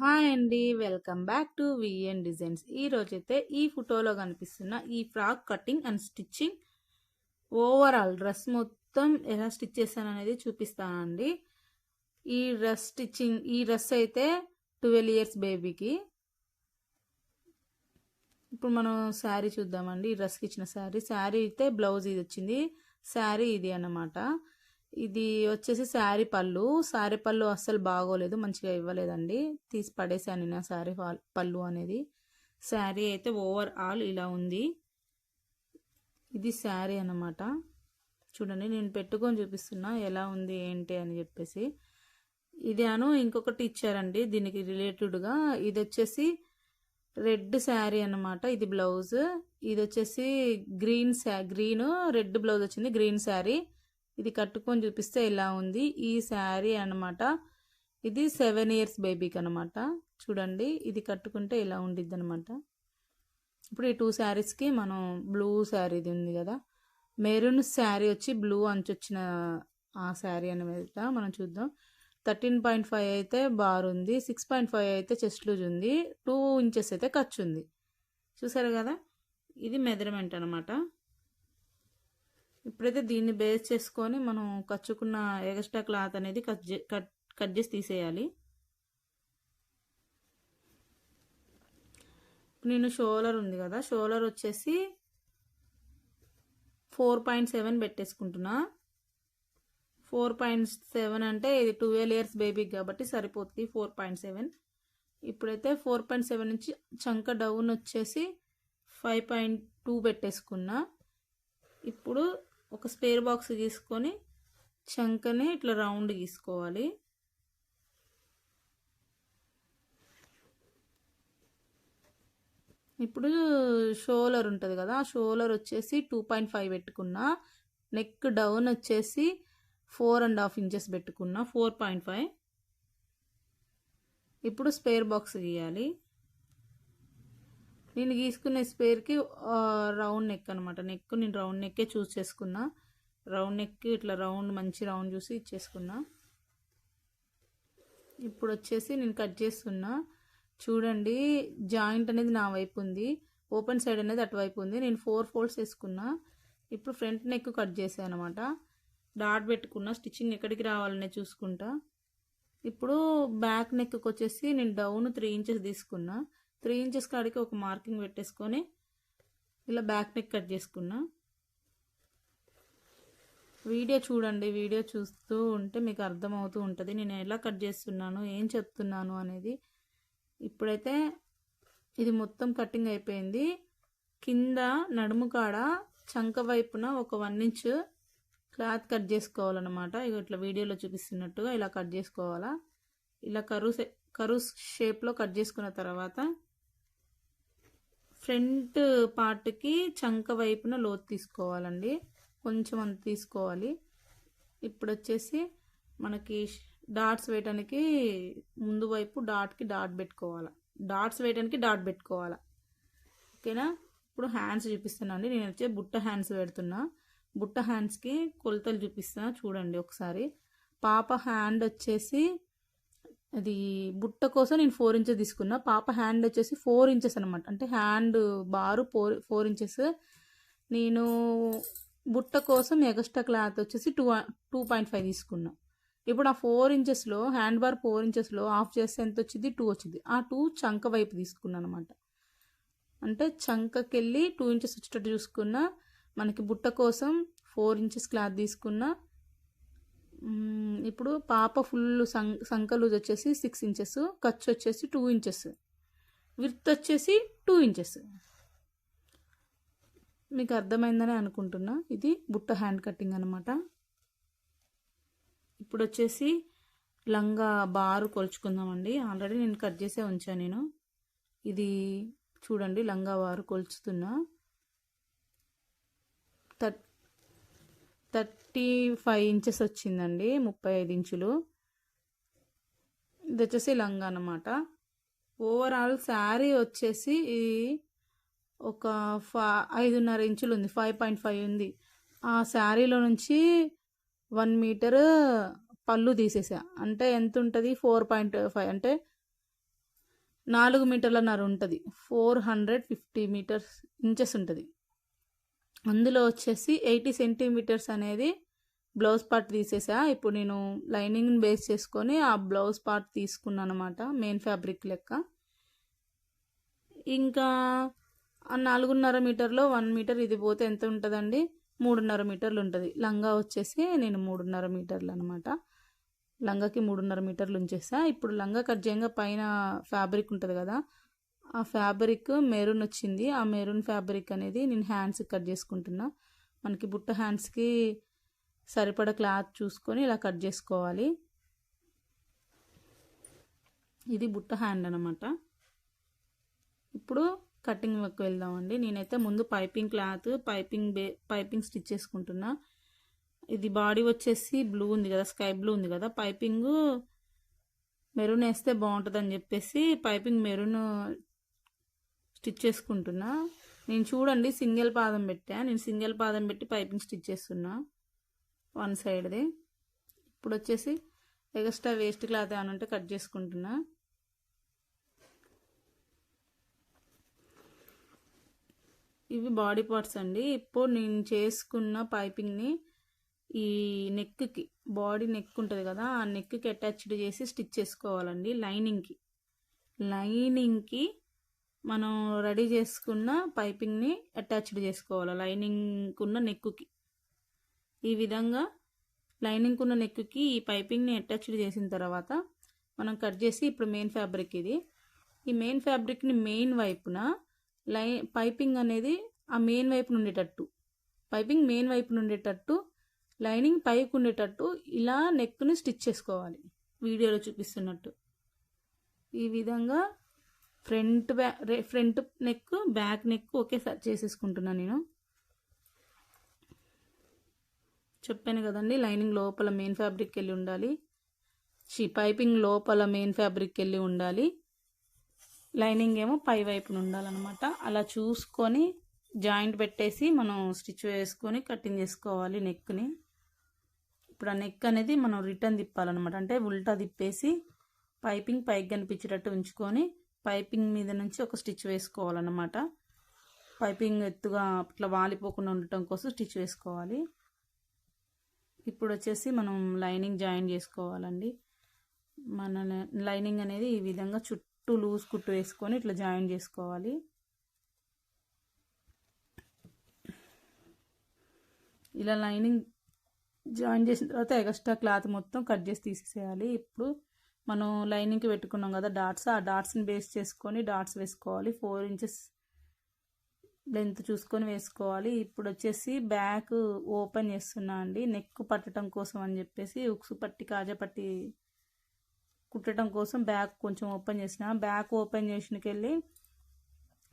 Hi అండి. Welcome back to VN designs. ఈరోజైతే ఈ ఫోటోలో కనిపిస్తున్న ఈ frock cutting and stitching overall dress మొత్తం ఎలా స్టిచ్ చేశాను అనేది చూపిస్తానండి. ఈ డ్రెస్ స్టిచ్చింగ్ ఈ డ్రెస్ అయితే ట్వెల్వ్ ఇయర్స్ బేబీకి. ఇప్పుడు మనం శారీ చూద్దామండి. ఈ డ్రెస్కి ఇచ్చిన శారీ. శారీ అయితే బ్లౌజ్ ఇది వచ్చింది. శారీ ఇది అన్నమాట. ఇది వచ్చేసి శారీ పళ్ళు. శారీ పళ్ళు అస్సలు బాగోలేదు మంచిగా ఇవ్వలేదండి. తీసి పడేసాను నా శారీ పళ్ళు అనేది. శారీ అయితే ఓవర్ ఆల్ ఇలా ఉంది. ఇది శారీ అన్నమాట. చూడండి నేను పెట్టుకొని చూపిస్తున్నా ఎలా ఉంది ఏంటి అని చెప్పేసి. ఇది అను ఇంకొకటి ఇచ్చారండి దీనికి రిలేటెడ్గా. ఇది వచ్చేసి రెడ్ శారీ అన్నమాట ఇది బ్లౌజ్. ఇది వచ్చేసి గ్రీన్ శా గ్రీన్ రెడ్ బ్లౌజ్ వచ్చింది గ్రీన్ శారీ. ఇది కట్టుకొని చూపిస్తే ఇలా ఉంది. ఈ శారీ అనమాట ఇది సెవెన్ ఇయర్స్ బేబీకి అనమాట చూడండి ఇది కట్టుకుంటే ఇలా ఉండిద్ది అనమాట ఇప్పుడు ఈ టూ శారీస్కి మనం బ్లూ శారీది ఉంది కదా. మెరూన్ శారీ వచ్చి బ్లూ అంచొచ్చిన ఆ శారీ అనేది మనం చూద్దాం. థర్టీన్ పాయింట్ ఫైవ్ అయితే బార్ ఉంది. సిక్స్ పాయింట్ ఫైవ్ అయితే చెస్ట్ లూజ్ ఉంది. టూ ఇంచెస్ అయితే ఖర్చు ఉంది. చూసారు కదా? ఇది మెజర్మెంట్ అనమాట ఇప్పుడైతే దీన్ని బేస్ చేసుకొని మనం కచ్చుకున్న ఎగస్ట్రా క్లాత్ అనేది కట్ కట్ కట్ చేసి తీసేయాలి. నేను షోలర్ ఉంది కదా షోలర్ వచ్చేసి ఫోర్ పాయింట్ సెవెన్ పెట్టేసుకుంటున్నా. ఫోర్ పాయింట్ సెవెన్ అంటే ఇది ట్వెల్వ్ ఇయర్స్ బేబీకి కాబట్టి సరిపోతుంది ఫోర్ పాయింట్ సెవెన్. ఇప్పుడైతే ఫోర్ పాయింట్ సెవెన్ నుంచి చంక డౌన్ వచ్చేసి ఫైవ్ పాయింట్ టూ పెట్టేసుకున్నా. ఇప్పుడు ఒక స్పేర్ బాక్స్ తీసుకొని చంకని ఇట్లా రౌండ్ గీసుకోవాలి. ఇప్పుడు షోలర్ ఉంటుంది కదా ఆ షోలర్ వచ్చేసి టూ పాయింట్ ఫైవ్ పెట్టుకున్నా నెక్ డౌన్ వచ్చేసి ఫోర్ అండ్ హాఫ్ ఇంచెస్ పెట్టుకున్నా ఫోర్ పాయింట్ ఫైవ్. ఇప్పుడు స్పేర్ బాక్స్ గీయాలి. నేను గీసుకునే స్పేర్కి రౌండ్ నెక్ అనమాట నెక్ నేను రౌండ్ నెక్కే చూస్ చేసుకున్నా. రౌండ్ నెక్ ఇట్లా రౌండ్ మంచి రౌండ్ చూసి ఇచ్చేసుకున్నా. ఇప్పుడు వచ్చేసి నేను కట్ చేస్తున్నా. చూడండి జాయింట్ అనేది నా వైపు ఉంది. ఓపెన్ సైడ్ అనేది అటువైపు ఉంది. నేను ఫోర్ ఫోల్డ్స్ వేసుకున్నా. ఇప్పుడు ఫ్రంట్ నెక్ కట్ చేసాను అనమాట డాట్ పెట్టుకున్నా. స్టిచ్చింగ్ ఎక్కడికి రావాలనే చూసుకుంటా. ఇప్పుడు బ్యాక్ నెక్కి వచ్చేసి నేను డౌన్ త్రీ ఇంచెస్ తీసుకున్నా. త్రీ ఇంచెస్ కాడికి ఒక మార్కింగ్ పెట్టేసుకొని ఇలా బ్యాక్ నెక్ కట్ చేసుకున్నా. వీడియో చూడండి వీడియో చూస్తూ ఉంటే మీకు అర్థమవుతూ ఉంటుంది. నేను ఎలా కట్ చేస్తున్నాను ఏం చెప్తున్నాను అనేది. ఇప్పుడైతే ఇది మొత్తం కటింగ్ అయిపోయింది. కింద నడుము కాడ చంక వైపున ఒక వన్ ఇంచ్ క్లాత్ కట్ చేసుకోవాలన్నమాట. ఇక ఇట్లా వీడియోలో చూపిస్తున్నట్టుగా ఇలా కట్ చేసుకోవాలా. ఇలా కరువు కరువు షేప్లో కట్ చేసుకున్న తర్వాత ఫ్రంట్ పార్ట్కి చంక వైపున లోతు తీసుకోవాలండి. కొంచెం అంత తీసుకోవాలి. ఇప్పుడు వచ్చేసి మనకి డాట్స్ వేయడానికి ముందు వైపు డాట్కి డాట్ పెట్టుకోవాలి. డాట్స్ వేయడానికి డాట్ పెట్టుకోవాలి. ఓకేనా? ఇప్పుడు హ్యాండ్స్ చూపిస్తానండి నేను వచ్చే బుట్ట హ్యాండ్స్ పెడుతున్నా. బుట్ట హ్యాండ్స్కి కొలతలు చూపిస్తున్నా. చూడండి ఒకసారి. పాప హ్యాండ్ వచ్చేసి అది బుట్ట కోసం నేను ఫోర్ ఇంచెస్ తీసుకున్నా. పాప హ్యాండ్ వచ్చేసి ఫోర్ ఇంచెస్ అనమాట అంటే హ్యాండ్ బారు ఫోర్ ఫోర్ ఇంచెస్ నేను బుట్ట కోసం ఎగస్ట్రా క్లాత్ వచ్చేసి టూ టూ పాయింట్ ఫైవ్ తీసుకున్నా. ఇప్పుడు ఆ ఫోర్ ఇంచెస్లో హ్యాండ్ బార్ ఫోర్ ఇంచెస్లో ఆఫ్ చేస్తే ఎంత వచ్చింది? టూ వచ్చింది. ఆ టూ చంక వైపు తీసుకున్నాను అనమాట అంటే చంకకెళ్ళి టూ ఇంచెస్ వచ్చేటట్టు చూసుకున్నా. మనకి బుట్ట కోసం ఫోర్ ఇంచెస్ క్లాత్ తీసుకున్నా. ఇప్పుడు పాప ఫుల్ సం సంక లూజ్ వచ్చేసి సిక్స్ ఇంచెస్ ఖర్చు వచ్చేసి టూ ఇంచెస్ విత్ వచ్చేసి టూ ఇంచెస్ మీకు అర్థమైందని అనుకుంటున్నా. ఇది బుట్ట హ్యాండ్ కటింగ్ అనమాట ఇప్పుడు వచ్చేసి లంగా బారు కొలుచుకుందామండి. ఆల్రెడీ నేను కట్ చేసే ఉంచాను నేను. ఇది చూడండి లంగా బారు కొలుచుతున్నా. థర్టీ థర్టీ ఫైవ్ ఇంచెస్ వచ్చిందండి ముప్పై ఐదు ఇంచులు. ఇది వచ్చేసి లంగా అనమాట ఓవరాల్ శారీ వచ్చేసి ఒక ఫా ఐదున్నర ఇంచులు ఉంది ఫైవ్ పాయింట్ ఫైవ్ ఉంది. ఆ శారీలో నుంచి వన్ మీటర్ పళ్ళు తీసేసా. అంటే ఎంత ఉంటుంది? ఫోర్ పాయింట్ ఫైవ్ అంటే నాలుగు మీటర్లన్నర ఉంటుంది. Four hundred fifty meters inches ఉంటుంది. అందులో వచ్చేసి ఎయిటీ సెంటీమీటర్స్ అనేది బ్లౌజ్ పార్ట్ తీసేసా. ఇప్పుడు నేను లైనింగ్ని బేస్ చేసుకొని ఆ బ్లౌజ్ పార్ట్ తీసుకున్నాను అనమాట మెయిన్ ఫ్యాబ్రిక్ లెక్క. ఇంకా నాలుగున్నర మీటర్లో వన్ మీటర్ ఇది పోతే ఎంత ఉంటుందండి? మూడున్నర మీటర్లు ఉంటుంది. లంగా వచ్చేసి నేను మూడున్నర మీటర్లు అనమాట లంగాకి మూడున్నర మీటర్లు ఉంచేసా. ఇప్పుడు లంగా కట్ చేయంగా పైన ఫ్యాబ్రిక్ ఉంటుంది కదా ఆ ఫ్యాబ్రిక్ మెరూన్ వచ్చింది. ఆ మెరూన్ ఫ్యాబ్రిక్ అనేది నేను హ్యాండ్స్కి కట్ చేసుకుంటున్నా. మనకి బుట్ట హ్యాండ్స్కి సరిపడ క్లాత్ చూసుకొని ఇలా కట్ చేసుకోవాలి. ఇది బుట్ట హ్యాండ్ అనమాట ఇప్పుడు కటింగ్ వర్క్ వెళ్దామండి. నేనైతే ముందు పైపింగ్ క్లాత్ పైపింగ్ బే పైపింగ్ స్టిచ్ చేసుకుంటున్నా. ఇది బాడీ వచ్చేసి బ్లూ ఉంది కదా స్కై బ్లూ ఉంది కదా. పైపింగ్ మెరూన్ వేస్తే బాగుంటుంది అని చెప్పేసి పైపింగ్ మెరూన్ స్టిచ్ చేసుకుంటున్నా. నేను చూడండి సింగిల్ పాదం పెట్టా. నేను సింగిల్ పాదం పెట్టి పైపింగ్ స్టిచ్ చేస్తున్నా. వన్ సైడ్ది. ఇప్పుడు వచ్చేసి ఎక్స్ట్రా వేస్ట్ క్లాత్ ఏమైనా ఉంటే కట్ చేసుకుంటున్నా. ఇవి బాడీ పార్ట్స్ అండి. ఇప్పుడు నేను చేసుకున్న పైపింగ్ని ఈ నెక్కి బాడీ నెక్ ఉంటుంది కదా ఆ నెక్కి అటాచ్డ్ చేసి స్టిచ్ చేసుకోవాలండి లైనింగ్కి. లైనింగ్కి మనం రెడీ చేసుకున్న పైపింగ్ని అటాచ్డ్ చేసుకోవాలి లైనింగ్ ఉన్న నెక్కుకి. ఈ విధంగా లైనింగ్ ఉన్న నెక్కుకి ఈ పైపింగ్ని అటాచ్డ్ చేసిన తర్వాత మనం కట్ చేసి ఇప్పుడు మెయిన్ ఫ్యాబ్రిక్ ఇది. ఈ మెయిన్ ఫ్యాబ్రిక్ని మెయిన్ వైపున లై పైపింగ్ అనేది ఆ మెయిన్ వైపున ఉండేటట్టు పైపింగ్ మెయిన్ వైపున ఉండేటట్టు లైనింగ్ పైకి ఉండేటట్టు ఇలా నెక్ని స్టిచ్ చేసుకోవాలి. వీడియోలో చూపిస్తున్నట్టు. ఈ విధంగా ఫ్రంట్ బ్యా ఫ్రంట్ నెక్ బ్యాక్ నెక్ ఒకేసారి చేసేసుకుంటున్నాను నేను. చెప్పాను కదండి లైనింగ్ లోపల మెయిన్ ఫ్యాబ్రిక్ వెళ్ళి ఉండాలి. షీ పైపింగ్ లోపల మెయిన్ ఫ్యాబ్రిక్ వెళ్ళి ఉండాలి. లైనింగ్ ఏమో పై వైపున ఉండాలన్నమాట. అలా చూసుకొని జాయింట్ పెట్టేసి మనం స్టిచ్ వేసుకొని కటింగ్ చేసుకోవాలి నెక్ని. ఇప్పుడు ఆ నెక్ అనేది మనం రిటర్న్ తిప్పాలన్నమాట. అంటే ఉల్టా తిప్పేసి పైపింగ్ పైకి కనిపించేటట్టు ఉంచుకొని పైపింగ్ మీద నుంచి ఒక స్టిచ్ వేసుకోవాలన్నమాట. పైపింగ్ ఎత్తుగా ఇట్లా వాలిపోకుండా ఉండటం కోసం స్టిచ్ వేసుకోవాలి. ఇప్పుడు వచ్చేసి మనం లైనింగ్ జాయిన్ చేసుకోవాలండి. మన లైనింగ్ అనేది ఈ విధంగా చుట్టూ లూజ్ కుట్టు వేసుకొని ఇట్లా జాయిన్ చేసుకోవాలి. ఇలా లైనింగ్ జాయిన్ చేసిన తర్వాత ఎక్స్ట్రా క్లాత్ మొత్తం కట్ చేసి తీసేసేయాలి. ఇప్పుడు మనం లైనింగ్కి పెట్టుకున్నాం కదా డాట్స్ ఆ డాట్స్ని బేస్ చేసుకొని డాట్స్ వేసుకోవాలి. ఫోర్ ఇంచెస్ లెంత్ చూసుకొని వేసుకోవాలి. ఇప్పుడు వచ్చేసి బ్యాక్ ఓపెన్ చేస్తున్నా అండి. నెక్ పట్టడం కోసం అని చెప్పేసి ఉక్సు పట్టి కాజా పట్టి కుట్టడం కోసం బ్యాక్ కొంచెం ఓపెన్ చేసిన. బ్యాక్ ఓపెన్ చేసినకెళ్ళి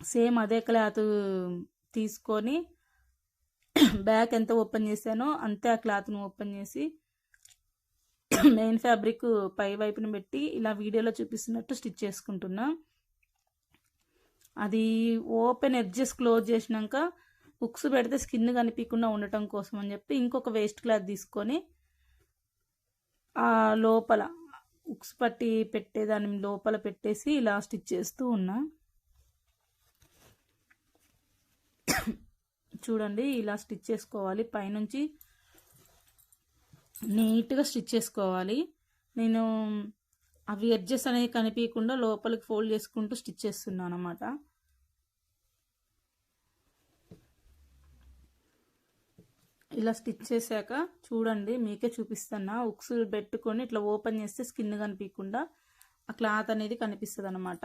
సేమ్ అదే క్లాత్ తీసుకొని బ్యాక్ ఎంత ఓపెన్ చేశానో అంతే ఆ క్లాత్ను ఓపెన్ చేసి మెయిన్ ఫ్యాబ్రిక్ పై వైపున పెట్టి ఇలా వీడియోలో చూపిస్తున్నట్టు స్టిచ్ చేసుకుంటున్నా. అది ఓపెన్ ఎడ్జెస్ క్లోజ్ చేసినాక హుక్స్ పెడితే స్కిన్ కనిపించకుండా ఉండటం కోసం అని చెప్పి ఇంకొక వేస్ట్ క్లాత్ తీసుకొని ఆ లోపల హుక్స్ పట్టి పెట్టేదాని లోపల పెట్టేసి ఇలా స్టిచ్ చేస్తూ ఉన్నా. చూడండి ఇలా స్టిచ్ చేసుకోవాలి. పైనుంచి నీట్గా స్టిచ్ చేసుకోవాలి. నేను అవి ఎడ్జెస్ అనేవి కనిపించకుండా లోపలికి ఫోల్డ్ చేసుకుంటూ స్టిచ్ చేస్తున్నాను అనమాట ఇలా స్టిచ్ చేశాక చూడండి మీకే చూపిస్తున్నా. ఉక్స్ పెట్టుకొని ఇట్లా ఓపెన్ చేస్తే స్కిన్ కనిపించకుండా ఆ క్లాత్ అనేది కనిపిస్తుంది అనమాట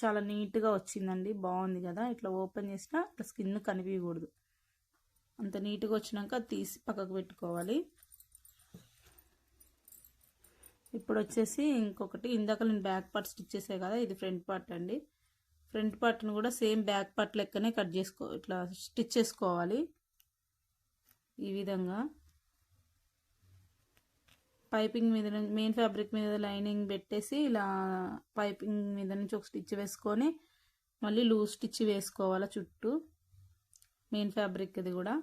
చాలా నీట్గా వచ్చిందండి. బాగుంది కదా? ఇట్లా ఓపెన్ చేసినా ఇట్లా స్కిన్ కనిపించకూడదు అంత నీట్గా వచ్చినాక తీసి పక్కకు పెట్టుకోవాలి. ఇప్పుడు వచ్చేసి ఇంకొకటి ఇందాక నేను బ్యాక్ పార్ట్ స్టిచ్ చేసే కదా ఇది ఫ్రంట్ పార్ట్ అండి. ఫ్రంట్ పార్ట్ని కూడా సేమ్ బ్యాక్ పార్ట్ లెక్కనే కట్ చేసుకో ఇట్లా స్టిచ్ చేసుకోవాలి. ఈ విధంగా. పైపింగ్ మీద మెయిన్ ఫ్యాబ్రిక్ మీద లైనింగ్ పెట్టేసి ఇలా పైపింగ్ మీద నుంచి ఒక స్టిచ్ వేసుకొని మళ్ళీ లూజ్ స్టిచ్ వేసుకోవాలి చుట్టూ. మెయిన్ ఫ్యాబ్రిక్ ఇది కూడా.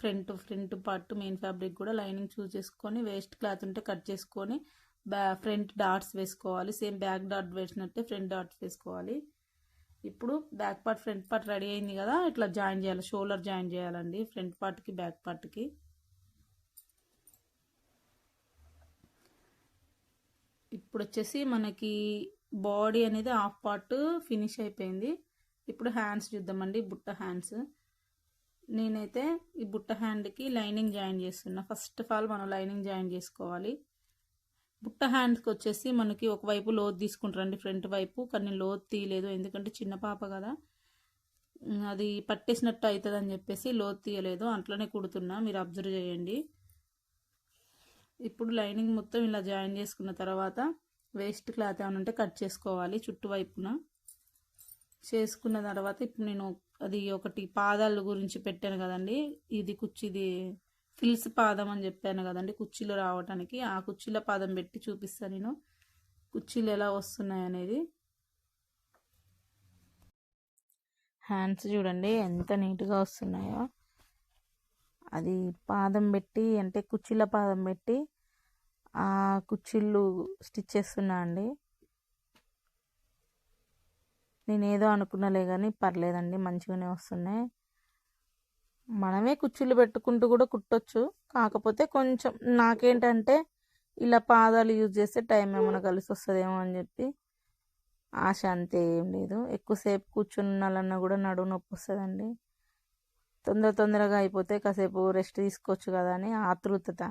Front front part main fabric కూడా లైనింగ్ చూస్ చేసుకొని వేస్ట్ క్లాత్ ఉంటే కట్ చేసుకొని బ్యా ఫ్రంట్ డాట్స్ వేసుకోవాలి. సేమ్ బ్యాక్ డాట్ వేసినట్టే ఫ్రంట్ డాట్స్ వేసుకోవాలి. ఇప్పుడు back part front part ready అయింది కదా ఇట్లా జాయిన్ చేయాలి. షోల్డర్ జాయిన్ చేయాలండి. ఫ్రంట్ పార్ట్కి బ్యాక్ పార్ట్కి. ఇప్పుడు వచ్చేసి మనకి బాడీ అనేది హాఫ్ పార్ట్ ఫినిష్ అయిపోయింది. ఇప్పుడు హ్యాండ్స్ చూద్దామండి. బుట్ట హ్యాండ్స్. నేనైతే ఈ బుట్ట హ్యాండ్కి లైనింగ్ జాయిన్ చేస్తున్నా. ఫస్ట్ ఆఫ్ ఆల్ మనం లైనింగ్ జాయిన్ చేసుకోవాలి. బుట్ట హ్యాండ్కి వచ్చేసి మనకి ఒకవైపు లోతు తీసుకుంటారండి ఫ్రంట్ వైపు. కానీ లోతు తీయలేదు ఎందుకంటే చిన్న పాప కదా. అది పట్టేసినట్టు అవుతుంది అని చెప్పేసి లోతు తీయలేదు. అట్లనే కుడుతున్నా మీరు అబ్జర్వ్ చేయండి. ఇప్పుడు లైనింగ్ మొత్తం ఇలా జాయిన్ చేసుకున్న తర్వాత వేస్ట్ క్లాత్ ఏమైనా ఉంటే కట్ చేసుకోవాలి చుట్టువైపున చేసుకున్న తర్వాత ఇప్పుడు నేను అది ఒకటి పాదాల గురించి పెట్టాను కదండి. ఇది కుచ్చిది ఫిల్స్ పాదం అని చెప్పాను కదండి కుర్చీలు రావడానికి ఆ కుర్చీల పాదం పెట్టి చూపిస్తాను నేను. కుర్చీలు ఎలా వస్తున్నాయి అనేది. హ్యాండ్స్ చూడండి ఎంత నీట్గా వస్తున్నాయో. అది పాదం పెట్టి అంటే కుర్చీల పాదం పెట్టి ఆ కుర్చీలు స్టిచ్ చేస్తున్నా అండి. నేనేదో అనుకున్నలే కానీ పర్లేదండి మంచిగానే వస్తున్నాయి. మనమే కుచ్చులు పెట్టుకుంటూ కూడా కుట్టొచ్చు. కాకపోతే కొంచెం నాకేంటంటే ఇలా పాదాలు యూజ్ చేస్తే టైం ఏమైనా కలిసి వస్తుందేమో అని చెప్పి ఆశ అంతే ఏం లేదు. ఎక్కువసేపు కూర్చున్నాలన్నా కూడా నడువు నొప్పి వస్తుందండి. తొందర తొందరగా అయిపోతే కాసేపు రెస్ట్ తీసుకోవచ్చు కదా అని ఆతృతత.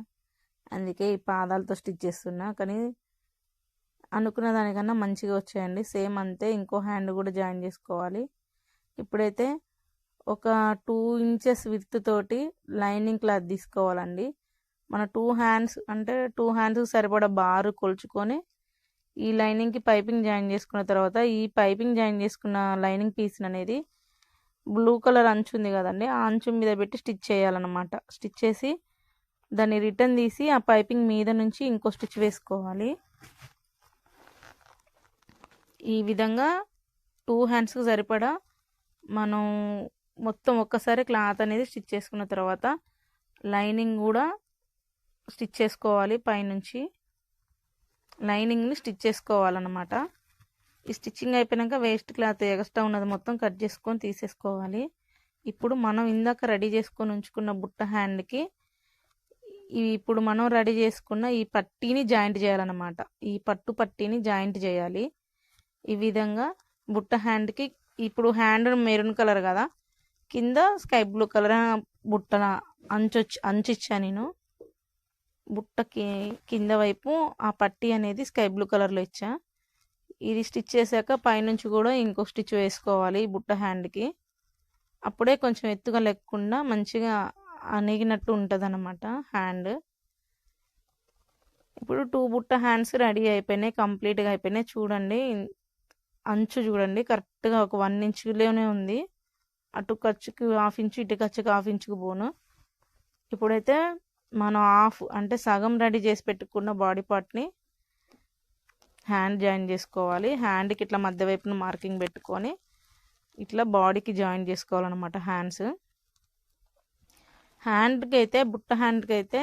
అందుకే ఈ పాదాలతో స్టిచ్ చేస్తున్నా. కానీ అనుకున్న దానికన్నా మంచిగా వచ్చాయండి. సేమ్ అంతే. ఇంకో హ్యాండ్ కూడా జాయిన్ చేసుకోవాలి. ఇప్పుడైతే ఒక టూ ఇంచెస్ విత్ తోటి లైనింగ్ క్లాత్ తీసుకోవాలండి. మన టూ హ్యాండ్స్ అంటే టూ హ్యాండ్స్ సరిపడా బారు కొలుచుకొని ఈ లైనింగ్కి పైపింగ్ జాయిన్ చేసుకున్న తర్వాత ఈ పైపింగ్ జాయిన్ చేసుకున్న లైనింగ్ పీస్ అనేది బ్లూ కలర్ అంచు ఉంది కదండి ఆ అంచు మీద పెట్టి స్టిచ్ చేయాలన్నమాట. స్టిచ్ చేసి దాన్ని రిటర్న్ తీసి ఆ పైపింగ్ మీద నుంచి ఇంకో స్టిచ్ వేసుకోవాలి. ఈ విధంగా టూ హ్యాండ్స్కి సరిపడా మనం మొత్తం ఒక్కసారి క్లాత్ అనేది స్టిచ్ చేసుకున్న తర్వాత లైనింగ్ కూడా స్టిచ్ చేసుకోవాలి పైనుంచి. లైనింగ్ని స్టిచ్ చేసుకోవాలన్నమాట. ఈ స్టిచ్చింగ్ అయిపోయాక వేస్ట్ క్లాత్ ఎగస్ట్రా ఉన్నది మొత్తం కట్ చేసుకొని తీసేసుకోవాలి. ఇప్పుడు మనం ఇందాక రెడీ చేసుకొని ఉంచుకున్న బుట్ట హ్యాండ్కి ఇప్పుడు మనం రెడీ చేసుకున్న ఈ పట్టీని జాయింట్ చేయాలన్నమాట. ఈ పట్టు పట్టీని జాయింట్ చేయాలి. ఈ విధంగా బుట్ట హ్యాండ్కి ఇప్పుడు హ్యాండ్ మెరూన్ కలర్ కదా కింద స్కై బ్లూ కలర్ బుట్టన అంచు అంచు ఇచ్చా నేను. బుట్టకి కింద వైపు ఆ పట్టీ అనేది స్కై బ్లూ కలర్లో ఇచ్చా. ఇది స్టిచ్ చేశాక పైనుంచి కూడా ఇంకో స్టిచ్ వేసుకోవాలి బుట్ట హ్యాండ్కి. అప్పుడే కొంచెం ఎత్తుగా లేకుండా మంచిగా అనిగినట్టు ఉంటుంది అనమాట హ్యాండ్. ఇప్పుడు టూ బుట్ట హ్యాండ్స్ రెడీ అయిపోయినాయి కంప్లీట్గా అయిపోయినాయి. చూడండి అంచు చూడండి కరెక్ట్గా ఒక వన్ ఇంచులోనే ఉంది. అటు ఖర్చుకి హాఫ్ ఇంచు ఇటు ఖర్చుకి హాఫ్ ఇంచుకు పోను. ఇప్పుడైతే మనం హాఫ్ అంటే సగం రెడీ చేసి పెట్టుకున్న బాడీ పార్ట్ని హ్యాండ్ జాయిన్ చేసుకోవాలి. హ్యాండ్కి ఇట్లా మధ్య వైపున మార్కింగ్ పెట్టుకొని ఇట్లా బాడీకి జాయిన్ చేసుకోవాలన్నమాట హ్యాండ్స్. హ్యాండ్కి అయితే బుట్ట హ్యాండ్కి అయితే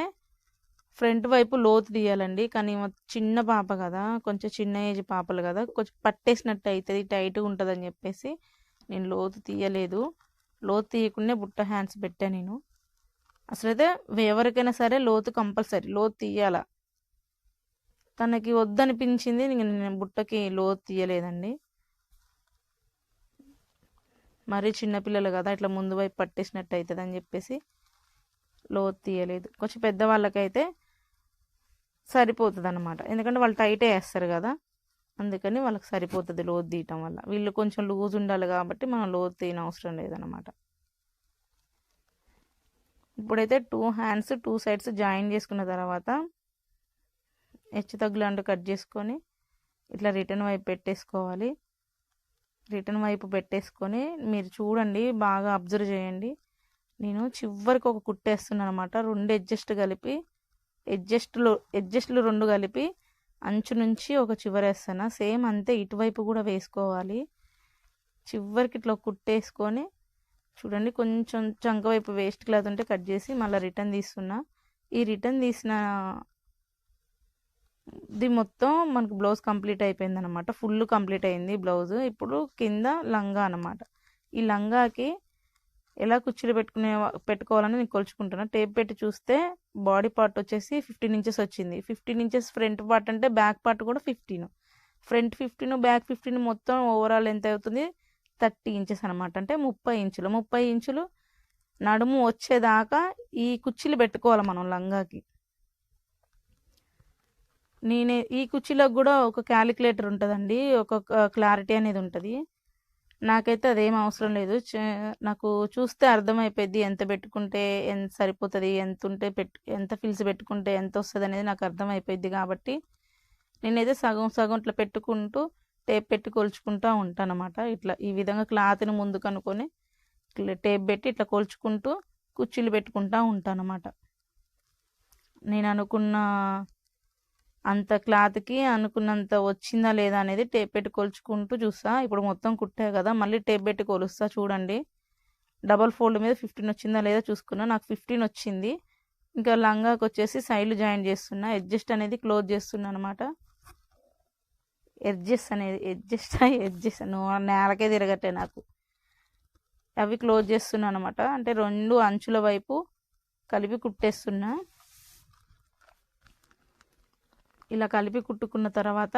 ఫ్రంట్ వైపు లోతు తీయాలండి. కానీ చిన్న పాప కదా కొంచెం చిన్న ఏజ్ పాపలు కదా కొంచెం పట్టేసినట్టు అవుతుంది టైట్గా ఉంటుంది అని చెప్పేసి నేను లోతు తీయలేదు. లోతు తీయకుండా బుట్ట హ్యాండ్స్ పెట్టాను నేను. అసలైతే ఎవరికైనా సరే లోతు కంపల్సరీ లోతు తీయాల? తనకి వద్దనిపించింది నేను బుట్టకి లోతు తీయలేదండి. మరీ చిన్నపిల్లలు కదా ఇట్లా ముందు వైపు పట్టేసినట్టు అవుతుంది అని చెప్పేసి లోతు తీయలేదు. కొంచెం పెద్దవాళ్ళకైతే సరిపోతుంది అనమాట ఎందుకంటే వాళ్ళు టైట్ వేస్తారు కదా. అందుకని వాళ్ళకి సరిపోతుంది లోతు తీయటం వల్ల. వీళ్ళు కొంచెం లూజ్ ఉండాలి కాబట్టి మనం లోతు తీయని అవసరం లేదనమాట ఇప్పుడైతే two hands two sides join చేసుకున్న తర్వాత హెచ్చు తగ్గులు కట్ చేసుకొని ఇట్లా రిటర్న్ వైపు పెట్టేసుకోవాలి. రిటర్న్ వైపు పెట్టేసుకొని మీరు చూడండి బాగా అబ్జర్వ్ చేయండి. నేను చివరికి ఒక కుట్టేస్తున్నాను అనమాట రెండు అడ్జస్ట్ కలిపి అడ్జస్ట్లో అడ్జస్ట్లు రెండు కలిపి అంచు నుంచి ఒక చివరేస్తాను. సేమ్ అంతే ఇటువైపు కూడా వేసుకోవాలి. చివరికి ఇట్లా కుట్టేసుకొని చూడండి కొంచెం చంక వైపు వేస్ట్ క్లాత్ ఉంటే కట్ చేసి మళ్ళీ రిటర్న్ తీస్తున్నా. ఈ రిటర్న్ తీసిన ఇది మొత్తం మనకు బ్లౌజ్ కంప్లీట్ అయిపోయింది అనమాట ఫుల్ కంప్లీట్ అయింది బ్లౌజ్. ఇప్పుడు కింద లంగా అనమాట ఈ లంగాకి ఎలా కుర్చీలు పెట్టుకునే పెట్టుకోవాలని నేను కొలుచుకుంటున్నా. టేప్ పెట్టి చూస్తే బాడీ పార్ట్ వచ్చేసి ఫిఫ్టీన్ ఇంచెస్ వచ్చింది. ఫిఫ్టీన్ ఇంచెస్ ఫ్రంట్ పార్ట్ అంటే బ్యాక్ పార్ట్ కూడా fifteen. Front fifteen back fifteen మొత్తం ఓవరాల్ ఎంత అవుతుంది? థర్టీ ఇంచెస్ అనమాట అంటే ముప్పై ఇంచులు. ముప్పై ఇంచులు నడుము వచ్చేదాకా ఈ కుర్చీలు పెట్టుకోవాలి మనం లంగాకి. నేనే ఈ కుర్చీలకు కూడా ఒక క్యాలిక్యులేటర్ ఉంటుందండి. ఒక క్లారిటీ అనేది ఉంటుంది. నాకైతే అదేం అవసరం లేదు. చే- నాకు చూస్తే అర్థమైపోద్ది ఎంత పెట్టుకుంటే ఎంత సరిపోతుంది ఎంత ఉంటే పెట్టు ఎంత ఫిల్స్ పెట్టుకుంటే ఎంత వస్తుంది అనేది నాకు అర్థమైపోయింది కాబట్టి నేనైతే సగం సగం ఇట్లా పెట్టుకుంటూ టేప్ పెట్టి కొలుచుకుంటూ ఉంటాను అనమాట ఇట్లా ఈ విధంగా క్లాత్ని ముందు కనుక్కొని టేప్ పెట్టి ఇట్లా కొలుచుకుంటూ కుర్చీలు పెట్టుకుంటూ ఉంటాను అనమాట నేను అనుకున్న అంత క్లాత్కి అనుకున్నంత వచ్చిందా లేదా అనేది టేప్ పెట్టి కొలుచుకుంటూ చూస్తా. ఇప్పుడు మొత్తం కుట్టా కదా మళ్ళీ టేప్ పెట్టి కొలుస్తా చూడండి. డబల్ ఫోల్డ్ మీద ఫిఫ్టీన్ వచ్చిందా లేదా చూసుకున్నా. నాకు ఫిఫ్టీన్ వచ్చింది. ఇంకా లంగాకి వచ్చేసి సైడ్లు జాయిన్ చేస్తున్నా. అడ్జస్ట్ అనేది క్లోజ్ చేస్తున్నా అనమాట ఎడ్జెస్ అనేది ఎడ్జస్ట్ ఎడ్జెస్ నువ్వు నేలకే తిరగట్టే నాకు. అవి క్లోజ్ చేస్తున్నా అనమాట అంటే రెండు అంచుల వైపు కలిపి కుట్టేస్తున్నా. ఇలా కలిపి కుట్టుకున్న తర్వాత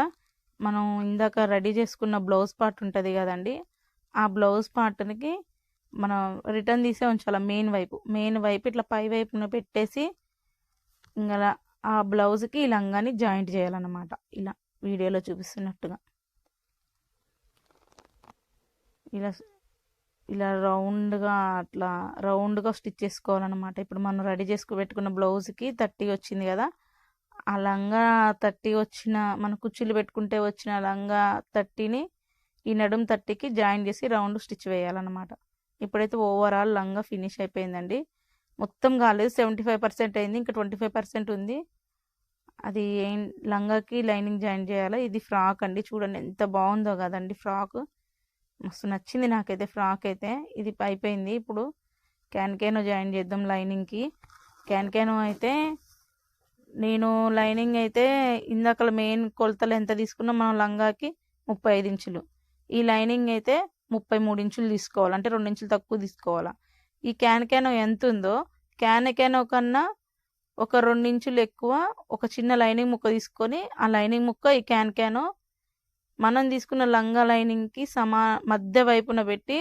మనం ఇందాక రెడీ చేసుకున్న బ్లౌజ్ పార్ట్ ఉంటుంది కదండి ఆ బ్లౌజ్ పార్ట్కి మనం రిటర్న్ తీసే ఉంచాలి మెయిన్ వైపు మెయిన్ వైపు ఇట్లా పై వైపున పెట్టేసి ఇంకా ఆ బ్లౌజ్కి ఈ లంగాని జాయింట్ చేయాలన్నమాట ఇలా వీడియోలో చూపిస్తున్నట్టుగా. ఇలా ఇలా రౌండ్గా అట్లా రౌండ్గా స్టిచ్ చేసుకోవాలన్నమాట. ఇప్పుడు మనం రెడీ చేసుకు పెట్టుకున్న బ్లౌజ్కి థర్టీ వచ్చింది కదా ఆ లంగా తట్టి వచ్చిన మన కుర్చీలు పెట్టుకుంటే వచ్చిన లంగా తట్టిని ఈ నడుం తట్టికి జాయిన్ చేసి రౌండ్ స్టిచ్ వేయాలన్నమాట. ఇప్పుడైతే ఓవరాల్ లంగా ఫినిష్ అయిపోయిందండి. మొత్తం కాలేదు సెవెంటీ ఫైవ్ పర్సెంట్ అయింది ఇంకా ట్వంటీ ఫైవ్ పర్సెంట్ ఉంది. అది ఏం లంగాకి లైనింగ్ జాయిన్ చేయాలి? ఇది ఫ్రాక్ అండి. చూడండి ఎంత బాగుందో కదండి ఫ్రాక్. మస్తు నచ్చింది నాకైతే ఫ్రాక్ అయితే. ఇది అయిపోయింది ఇప్పుడు. క్యాన్ క్యాన్ జాయిన్ చేద్దాం లైనింగ్కి. క్యాన్ క్యాన్ అయితే నేను లైనింగ్ అయితే ఇందాక మెయిన్ కొలతలు ఎంత తీసుకున్నా మనం లంగాకి ముప్పై ఐదు ఇంచులు. ఈ లైనింగ్ అయితే ముప్పై మూడు ఇంచులు తీసుకోవాలి అంటే రెండు ఇంచులు తక్కువ తీసుకోవాలా. ఈ క్యాన్ క్యాన్ ఎంత ఉందో క్యాన్ క్యాన్ కన్నా ఒక రెండు ఇంచులు ఎక్కువ ఒక చిన్న లైనింగ్ ముక్క తీసుకొని ఆ లైనింగ్ ముక్క ఈ క్యాన్ క్యాన్ మనం తీసుకున్న లంగా లైనింగ్కి సమా మధ్య వైపున పెట్టి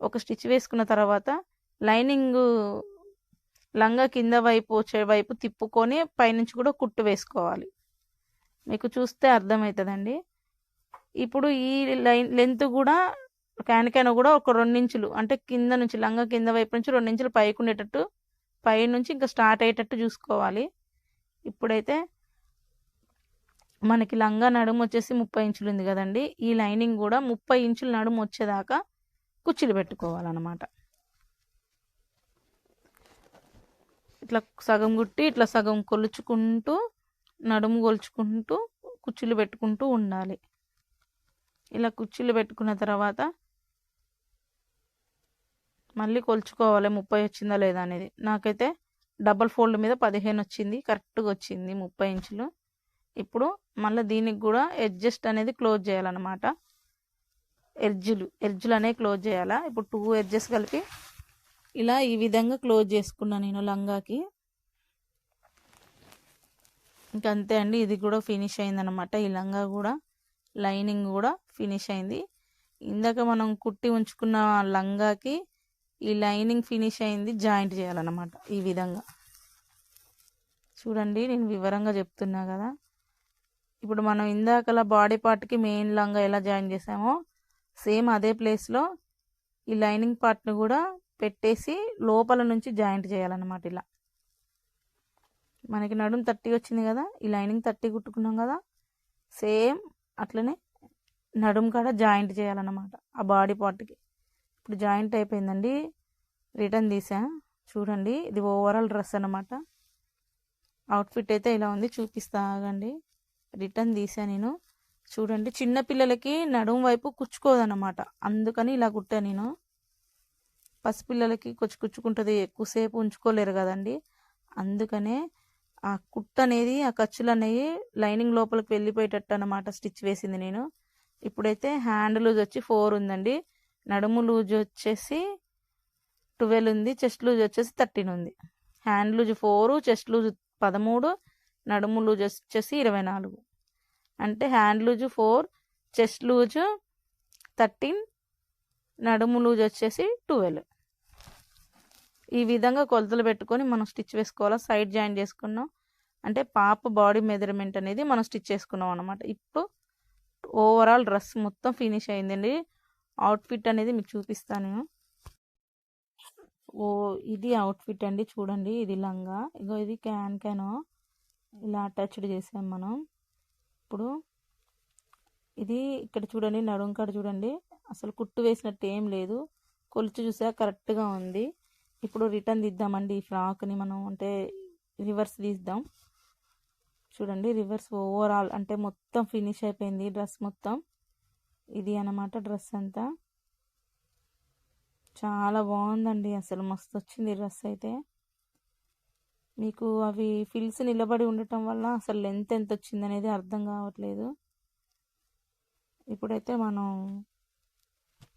ఒక స్టిచ్ వేసుకున్న తర్వాత లైనింగ్ లంగా కింద వైపు వచ్చే వైపు తిప్పుకొని పైనుంచి కూడా కుట్టు వేసుకోవాలి. మీకు చూస్తే అర్థమవుతుందండి. ఇప్పుడు ఈ లైన్ లెంత్ కూడా క్యాన్ కూడా ఒక రెండించులు అంటే కింద నుంచి లంగా కింద వైపు నుంచి రెండించులు పైకి ఉండేటట్టు పై నుంచి ఇంకా స్టార్ట్ అయ్యేటట్టు చూసుకోవాలి. ఇప్పుడైతే మనకి లంగా నడుము వచ్చేసి ముప్పై ఇంచులు ఉంది కదండి. ఈ లైనింగ్ కూడా ముప్పై ఇంచుల నడుము వచ్చేదాకా కుచ్చులు పెట్టుకోవాలన్నమాట. ఇట్లా సగం కుట్టి ఇట్లా సగం కొలుచుకుంటూ నడుము కొలుచుకుంటూ కుర్చీలు పెట్టుకుంటూ ఉండాలి. ఇలా కుర్చీలు పెట్టుకున్న తర్వాత మళ్ళీ కొలుచుకోవాలి. ముప్పై వచ్చిందా లేదా అనేది. నాకైతే డబల్ ఫోల్డ్ మీద పదిహేను వచ్చింది. కరెక్ట్గా వచ్చింది ముప్పై ఇంచులు. ఇప్పుడు మళ్ళీ దీనికి కూడా ఎడ్జస్ట్ అనేది క్లోజ్ చేయాలన్నమాట. ఎడ్జులు ఎడ్జులు అనేవి క్లోజ్ చేయాలా? ఇప్పుడు టూ ఎడ్జెస్ కలిపి ఇలా ఈ విధంగా క్లోజ్ చేసుకున్నాను నేను లంగాకి. ఇంకంతే అంతే అండి ఇది కూడా ఫినిష్ అయిందనమాట ఈ లంగా కూడా లైనింగ్ కూడా ఫినిష్ అయింది. ఇందాక మనం కుట్టి ఉంచుకున్న లంగాకి ఈ లైనింగ్ ఫినిష్ అయింది జాయింట్ చేయాలన్నమాట ఈ విధంగా. చూడండి నేను వివరంగా చెప్తున్నా కదా. ఇప్పుడు మనం ఇందాకలా బాడీ పార్ట్కి మెయిన్ లంగా ఎలా జాయిన్ చేసామో సేమ్ అదే ప్లేస్లో ఈ లైనింగ్ పార్ట్ని కూడా పెట్టేసి లోపల నుంచి జాయింట్ చేయాలన్నమాట ఇలా. మనకి నడుము థర్టీ వచ్చింది కదా ఈ లైనింగ్ థర్టీ కుట్టుకున్నాం కదా సేమ్ అట్లనే నడుము కాడ జాయింట్ చేయాలన్నమాట ఆ బాడీ పార్ట్కి ఇప్పుడు జాయింట్ అయిపోయిందండి రిటర్న్ తీసా చూడండి ఇది ఓవరాల్ డ్రెస్ అనమాట అవుట్ఫిట్ అయితే ఇలా ఉంది చూపిస్తా ఆగండి. రిటర్న్ తీసా నేను చూడండి చిన్నపిల్లలకి నడుము వైపు కుచ్చుకోదన్నమాట అందుకని ఇలా కుట్టా నేను. పసిపిల్లలకి కుచ్చు కుచ్చుకుంటుంది ఎక్కువసేపు ఉంచుకోలేరు కదండి. అందుకనే ఆ కుట్ అనేది ఆ ఖర్చులు అనేవి లైనింగ్ లోపలికి వెళ్ళిపోయేటట్టు అనమాట స్టిచ్ వేసింది నేను. ఇప్పుడైతే హ్యాండ్ లూజ్ వచ్చి ఫోర్ ఉందండి. నడుము లూజ్ వచ్చేసి ట్వెల్వ్ ఉంది చెస్ట్ లూజ్ వచ్చేసి థర్టీన్ ఉంది. Hand loose four chest loose పదమూడు నడుము లూజ్ వచ్చేసి ఇరవై నాలుగు. అంటే hand loose four chest loose thirteen నడుము లూజ్ వచ్చేసి ట్వెల్వ్. ఈ విధంగా కొలతలు పెట్టుకొని మనం స్టిచ్ వేసుకోవాలా? సైడ్ జాయిన్ చేసుకున్నాం. అంటే పాప బాడీ మెజర్మెంట్ అనేది మనం స్టిచ్ చేసుకున్నాం అనమాట ఇప్పుడు ఓవరాల్ డ్రెస్ మొత్తం ఫినిష్ అయిందండి. అవుట్ఫిట్ అనేది మీకు చూపిస్తాను ఓ ఇది అవుట్ఫిట్ అండి చూడండి. ఇది లంగా. ఇగో ఇది క్యాన్ క్యాన్. ఇలా అటాచ్డ్ చేసాం మనం. ఇప్పుడు ఇది ఇక్కడ చూడండి నడుం కాడ చూడండి. అసలు కుట్టు వేసినట్టు ఏం లేదు. కొలిచి చూసా కరెక్ట్గా ఉంది. ఇప్పుడు రిటర్న్ తీద్దామండి ఈ ఫ్రాక్ని మనం అంటే రివర్స్ తీద్దాం చూడండి రివర్స్ ఓవరాల్ అంటే మొత్తం ఫినిష్ అయిపోయింది డ్రెస్ మొత్తం. ఇది అన్నమాట డ్రెస్ అంతా. చాలా బాగుందండి అసలు మస్తు వచ్చింది డ్రెస్ అయితే. మీకు అవి ఫిల్స్ నిలబడి ఉండటం వల్ల అసలు లెంత్ ఎంత వచ్చింది అనేది అర్థం కావట్లేదు. ఇప్పుడైతే మనం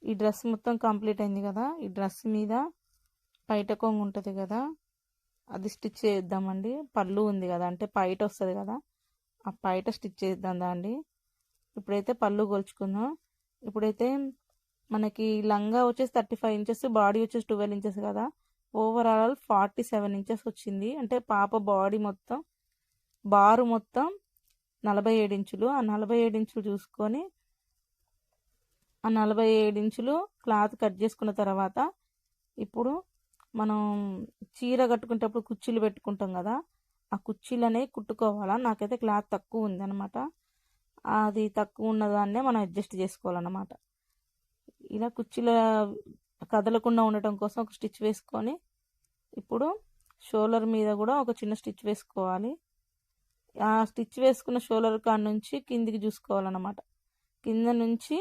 ఈ డ్రెస్ మొత్తం కంప్లీట్ అయింది కదా ఈ డ్రెస్ మీద పైట కొంగు ఉంటుంది కదా అది స్టిచ్ చేద్దామండి. పళ్ళు ఉంది కదా అంటే పైట వస్తుంది కదా ఆ పైట స్టిచ్ చేద్దాం దాండి ఇప్పుడైతే పళ్ళు కొలుచుకుందాం. ఇప్పుడైతే మనకి లంగా వచ్చేసి థర్టీ ఫైవ్ ఇంచెస్ బాడీ వచ్చేసి ట్వెల్వ్ ఇంచెస్ కదా. ఓవరాల్ ఫార్టీ సెవెన్ ఇంచెస్ వచ్చింది. అంటే పాప బాడీ మొత్తం బారు మొత్తం నలభై ఏడు ఇంచులు. ఆ నలభై ఏడు ఇంచులు చూసుకొని ఆ నలభై ఏడు ఇంచులు క్లాత్ కట్ చేసుకున్న తర్వాత ఇప్పుడు మనం చీర కట్టుకునేటప్పుడు కుర్చీలు పెట్టుకుంటాం కదా ఆ కుర్చీలు అనేవి కుట్టుకోవాలా? నాకైతే క్లాత్ తక్కువ ఉందన్నమాట. అది తక్కువ ఉన్నదాన్నే మనం అడ్జస్ట్ చేసుకోవాలన్నమాట. ఇలా కుర్చీల కదలకుండా ఉండటం కోసం ఒక స్టిచ్ వేసుకొని ఇప్పుడు షోలర్ మీద కూడా ఒక చిన్న స్టిచ్ వేసుకోవాలి. ఆ స్టిచ్ వేసుకున్న షోలర్ కాడ నుంచి కిందికి చూసుకోవాలన్నమాట. కింద నుంచి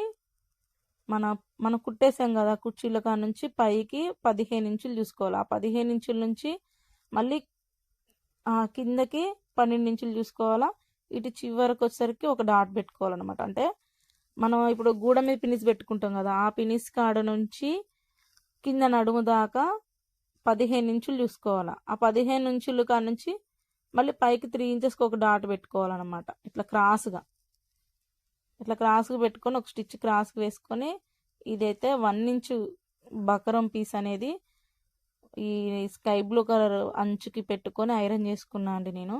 మన మనం కుట్టేసాం కదా కుర్చీల కాడ నుంచి పైకి పదిహేను ఇంచులు చూసుకోవాలి. ఆ పదిహేను ఇంచుల నుంచి మళ్ళీ ఆ కిందకి పన్నెండు ఇంచులు చూసుకోవాలా? ఇటు చివరికి వచ్చేసరికి ఒక డాట్ పెట్టుకోవాలన్నమాట. అంటే మనం ఇప్పుడు గూడ మీద పినిస్ పెట్టుకుంటాం కదా ఆ పినిస్ కాడ నుంచి కింద నడుము దాకా పదిహేను ఇంచులు చూసుకోవాలి? ఆ పదిహేను ఇంచులు కాడ నుంచి మళ్ళీ పైకి త్రీ ఇంచెస్కి ఒక డాట్ పెట్టుకోవాలన్నమాట. ఇట్లా క్రాస్గా. ఇట్లా క్రాస్కి పెట్టుకొని ఒక స్టిచ్ క్రాస్కి వేసుకొని ఇదైతే వన్ ఇంచు బకరం పీస్ అనేది ఈ స్కై బ్లూ కలర్ అంచుకి పెట్టుకొని ఐరన్ చేసుకున్నా అండి నేను.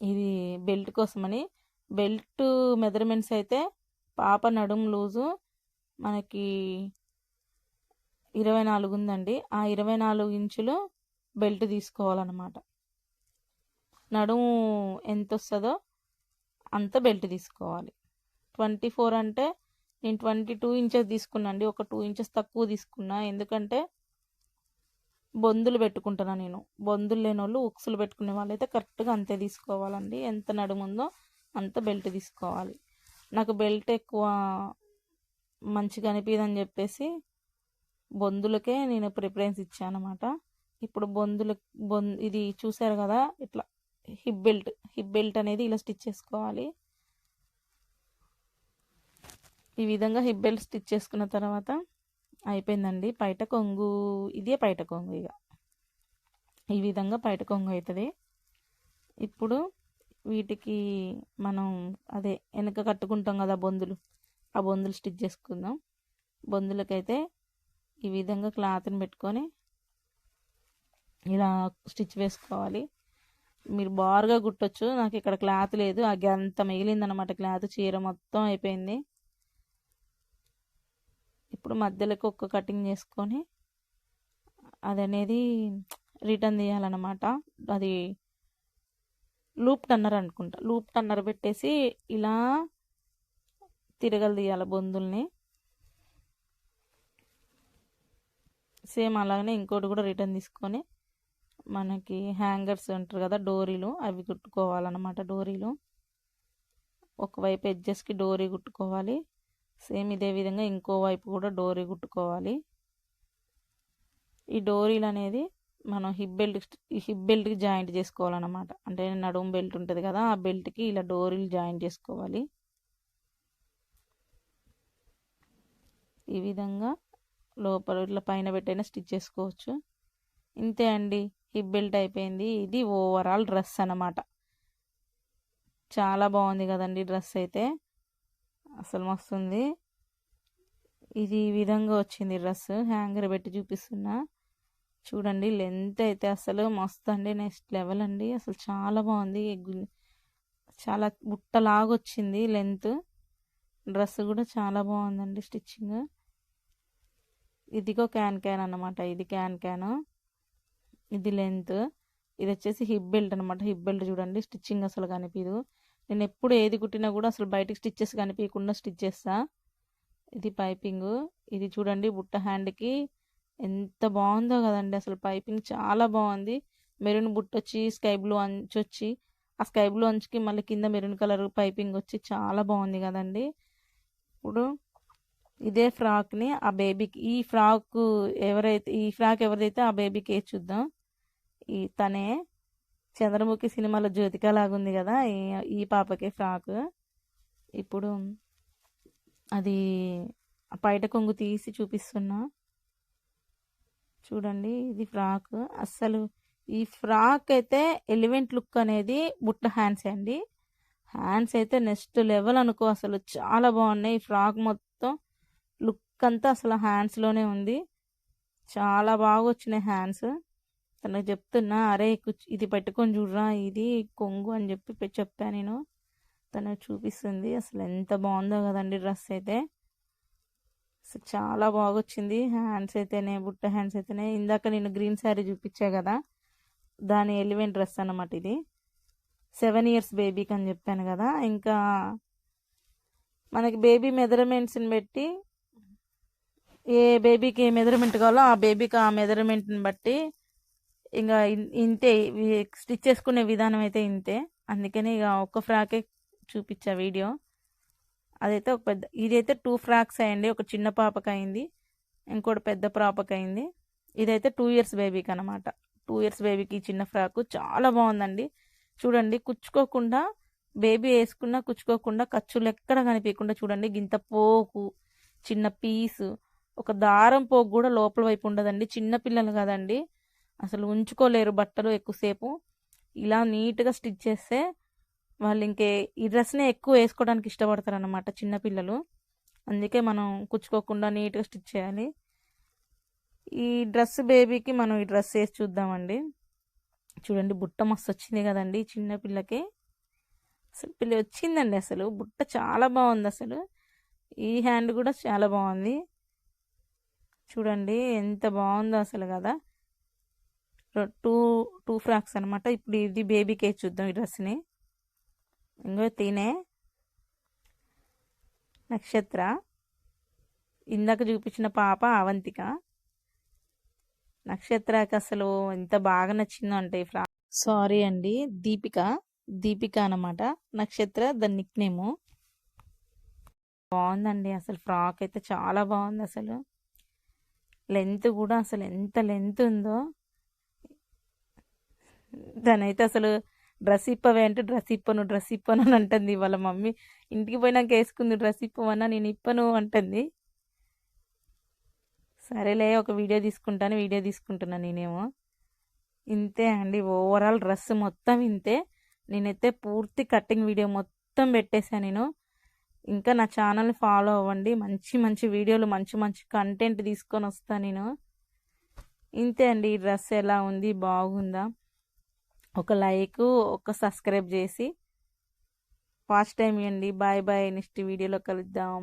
ఇది బెల్ట్ కోసమని. బెల్ట్ మెజర్మెంట్స్ అయితే పాప నడుము లూజు మనకి ఇరవై నాలుగు ఉందండి. ఆ ఇరవై నాలుగు ఇంచులు బెల్ట్ తీసుకోవాలన్నమాట. నడుము ఎంత వస్తుందో అంత బెల్ట్ తీసుకోవాలి. ట్వంటీ ఫోర్ అంటే నేను ట్వంటీ టూ ఇంచెస్ తీసుకున్నా అండి ఒక టూ ఇంచెస్ తక్కువ తీసుకున్నా. ఎందుకంటే బొందులు పెట్టుకుంటున్నా నేను. బొందులు లేని వాళ్ళు ఉక్సులు పెట్టుకునే వాళ్ళైతే కరెక్ట్గా అంతే తీసుకోవాలండి. ఎంత నడుముందో అంత బెల్ట్ తీసుకోవాలి. నాకు బెల్ట్ ఎక్కువ మంచిగా అనిపిదని చెప్పేసి బొందులకే నేను ప్రిఫరెన్స్ ఇచ్చాను అనమాట ఇప్పుడు బొందుల బొందు ఇది చూసారు కదా ఇట్లా హిప్ బెల్ట్ హిప్ బెల్ట్ అనేది ఇలా స్టిచ్ చేసుకోవాలి. ఈ విధంగా హిప్ బెల్ట్ స్టిచ్ చేసుకున్న తర్వాత అయిపోయిందండి పైట కొంగు ఇదే పైట కొంగు ఇక. ఈ విధంగా పైట కొంగు అవుతుంది ఇప్పుడు వీటికి మనం అదే వెనక కట్టుకుంటాం కదా బొందులు ఆ బొందులు స్టిచ్ చేసుకుందాం. బొందులకైతే ఈ విధంగా క్లాత్ని పెట్టుకొని ఇలా స్టిచ్ వేసుకోవాలి. మీరు బారుగా గుట్టొచ్చు నాకు ఇక్కడ క్లాత్ లేదు. ఆ అంత మిగిలిందనమాట క్లాత్. చీర మొత్తం అయిపోయింది. ఇప్పుడు మధ్యలోకి ఒక్క కటింగ్ చేసుకొని అది అనేది రిటర్న్ తీయాలన్నమాట. అది లూప్ టన్నర్ అనుకుంటా. లూప్ టన్నర్ పెట్టేసి ఇలా తిరగలు తీయాలి బొందుల్ని. సేమ్ అలాగనే ఇంకోటి కూడా రిటర్న్ తీసుకొని మనకి హ్యాంగర్స్ అంటారు కదా డోరీలు అవి కుట్టుకోవాలన్నమాట డోరీలు. ఒకవైపు ఎడ్జెస్కి డోరీ కుట్టుకోవాలి సేమ్ ఇదే విధంగా ఇంకో వైపు కూడా డోరీ కుట్టుకోవాలి. ఈ డోరీలు అనేది మనం హిప్ బెల్ట్ హిప్ బెల్ట్కి జాయింట్ చేసుకోవాలన్నమాట. అంటే నడుము బెల్ట్ ఉంటుంది కదా ఆ బెల్ట్కి ఇలా డోరీలు జాయింట్ చేసుకోవాలి. ఈ విధంగా లోపల ఇట్లా పైన పెట్టైనా స్టిచ్ చేసుకోవచ్చు. ఇంతే అండి. హిప్ బెల్ట్ అయిపోయింది. ఇది ఓవరాల్ డ్రెస్ అన్నమాట. చాలా బాగుంది కదండి డ్రెస్ అయితే. అసలు మస్తుంది. ఇది ఈ విధంగా వచ్చింది డ్రెస్. హ్యాంగర్ పెట్టి చూపిస్తున్నా. చూడండి లెంత్ అయితే అసలు మస్తు అండి నెక్స్ట్ లెవెల్ అండి. అసలు చాలా బాగుంది. చాలా బుట్టలాగా వచ్చింది లెంత్. డ్రెస్ కూడా చాలా బాగుందండి స్టిచ్చింగ్. ఇదిగో క్యాన్ క్యాన్ అనమాట ఇది క్యాన్ క్యాన్. ఇది లెంత్. ఇది వచ్చేసి హిప్ బెల్ట్ అనమాట హిప్ బెల్ట్ చూడండి. స్టిచ్చింగ్ అసలు కనిపించదు నేను ఎప్పుడు ఏది కుట్టినా కూడా అసలు బయటకు స్టిచ్చెస్ కనిపించకుండా స్టిచ్ చేస్తా. ఇది పైపింగ్. ఇది చూడండి బుట్ట హ్యాండ్కి ఎంత బాగుందో కదండి. అసలు పైపింగ్ చాలా బాగుంది. మెరూన్ బుట్ట వచ్చి స్కై బ్లూ అంచు వచ్చి ఆ స్కై బ్లూ అంచుకి మళ్ళీ కింద మెరూన్ కలర్ పైపింగ్ వచ్చి చాలా బాగుంది కదండి. ఇప్పుడు ఇదే ఫ్రాక్ని ఆ బేబీకి ఈ ఫ్రాక్ ఎవరైతే ఈ ఫ్రాక్ ఎవరిదైతే ఆ బేబీకి వేసి చూద్దాం. ఈ తనే చంద్రముఖి సినిమాలో జ్యోతిక లాగుంది కదా ఈ పాపకి ఫ్రాక్. ఇప్పుడు అది బయట కొంగు తీసి చూపిస్తున్నా. చూడండి ఇది ఫ్రాక్. అస్సలు ఈ ఫ్రాక్ అయితే ఎలివెంట్ లుక్ అనేది బుట్ట హ్యాండ్స్ అండి. హ్యాండ్స్ అయితే నెక్స్ట్ లెవెల్ అనుకో అసలు చాలా బాగున్నాయి. ఈ ఫ్రాక్ మొత్తం లుక్ అంతా అసలు హ్యాండ్స్లోనే ఉంది. చాలా బాగా వచ్చినాయి హ్యాండ్స్. తనకు చెప్తున్నా అరే ఇది పెట్టుకొని చూడరా ఇది కొంగు అని చెప్పి చెప్పాను నేను. తను చూపిస్తుంది అసలు ఎంత బాగుందో కదండి డ్రెస్ అయితే. అసలు చాలా బాగొచ్చింది. హ్యాండ్స్ అయితేనే బుట్ట హ్యాండ్స్ అయితేనే. ఇందాక నేను గ్రీన్ శారీ చూపించా కదా దాని ఎలివెన్ డ్రెస్ అనమాట ఇది. సెవెన్ ఇయర్స్ బేబీకి అని చెప్పాను కదా ఇంకా మనకి బేబీ మెజర్మెంట్స్ని బట్టి ఏ బేబీకి ఏ మెజర్మెంట్ కావాలో ఆ బేబీకి ఆ మెజర్మెంట్ని బట్టి ఇంకా ఇంతే స్టిచ్ చేసుకునే విధానం అయితే ఇంతే. అందుకని ఇక ఒక్క ఫ్రాకే చూపించా వీడియో. అదైతే ఒక పెద్ద ఇదైతే టూ ఫ్రాక్స్ అయ్యండి. ఒక చిన్న పాపకు అయింది ఇంకోటి పెద్ద పాపకు అయింది ఇదైతే టూ ఇయర్స్ బేబీకి అనమాట టూ ఇయర్స్ బేబీకి చిన్న ఫ్రాక్ చాలా బాగుందండి. చూడండి కుచ్చుకోకుండా బేబీ వేసుకున్నా కుచ్చుకోకుండా ఖర్చులు ఎక్కడ కనిపించకుండా చూడండి. గింత పోకు చిన్న పీసు. ఒక దారం పోకు కూడా లోపల వైపు ఉండదండి. చిన్న పిల్లలు కదండి. అసలు ఉంచుకోలేరు బట్టలు ఎక్కువసేపు. ఇలా నీట్గా స్టిచ్ చేస్తే వాళ్ళు ఇంకే ఈ డ్రెస్నే ఎక్కువ వేసుకోవడానికి ఇష్టపడతారు అనమాట చిన్నపిల్లలు అందుకే మనం కుచ్చుకోకుండా నీట్గా స్టిచ్ చేయాలి. ఈ డ్రెస్ బేబీకి మనం ఈ డ్రెస్ వేసి చూద్దామండి. చూడండి బుట్ట మస్తు వచ్చింది కదండి చిన్నపిల్లకి అసలు పిల్ల వచ్చిందండి అసలు. బుట్ట చాలా బాగుంది అసలు. ఈ హ్యాండ్ కూడా చాలా బాగుంది. చూడండి ఎంత బాగుందో అసలు కదా. టూ టూ ఫ్రాక్స్ అనమాట ఇప్పుడు ఇది బేబీకే చూద్దాం ఈ డ్రెస్ని ఇంకో తినే నక్షత్ర. ఇందాక చూపించిన పాప అవంతిక. నక్షత్రకి అసలు ఎంత బాగా నచ్చిందో అంటే ఈ ఫ్రాక్ సారీ అండి దీపిక. దీపిక అనమాట నక్షత్ర దాని నిక్ నేము బాగుందండి అసలు ఫ్రాక్ అయితే చాలా బాగుంది అసలు. లెంత్ కూడా అసలు ఎంత లెంత్ ఉందో. దానైతే అసలు డ్రెస్ ఇప్పవే అంటే డ్రెస్ ఇప్పను డ్రెస్ ఇప్పను అని అంటుంది వాళ్ళ మమ్మీ. ఇంటికి పోయినాక వేసుకుంది డ్రెస్ ఇప్పవన్నా నేను ఇప్పను అంటుంది. సరేలే ఒక వీడియో తీసుకుంటాను వీడియో తీసుకుంటున్నాను నేనేమో. ఇంతే అండి ఓవరాల్ డ్రెస్ మొత్తం ఇంతే. నేనైతే పూర్తి కటింగ్ వీడియో మొత్తం పెట్టేశాను నేను. ఇంకా నా ఛానల్ని ఫాలో అవ్వండి మంచి మంచి వీడియోలు మంచి మంచి కంటెంట్ తీసుకొని వస్తాను నేను. ఇంతే అండి ఈ డ్రెస్ ఎలా ఉంది బాగుందా? ఒక లైక్ ఒక సబ్స్క్రైబ్ చేసి. ఫాస్ట్ టైం ఇవ్వండి బాయ్ బాయ్ నెక్స్ట్ వీడియోలో కలుద్దాం.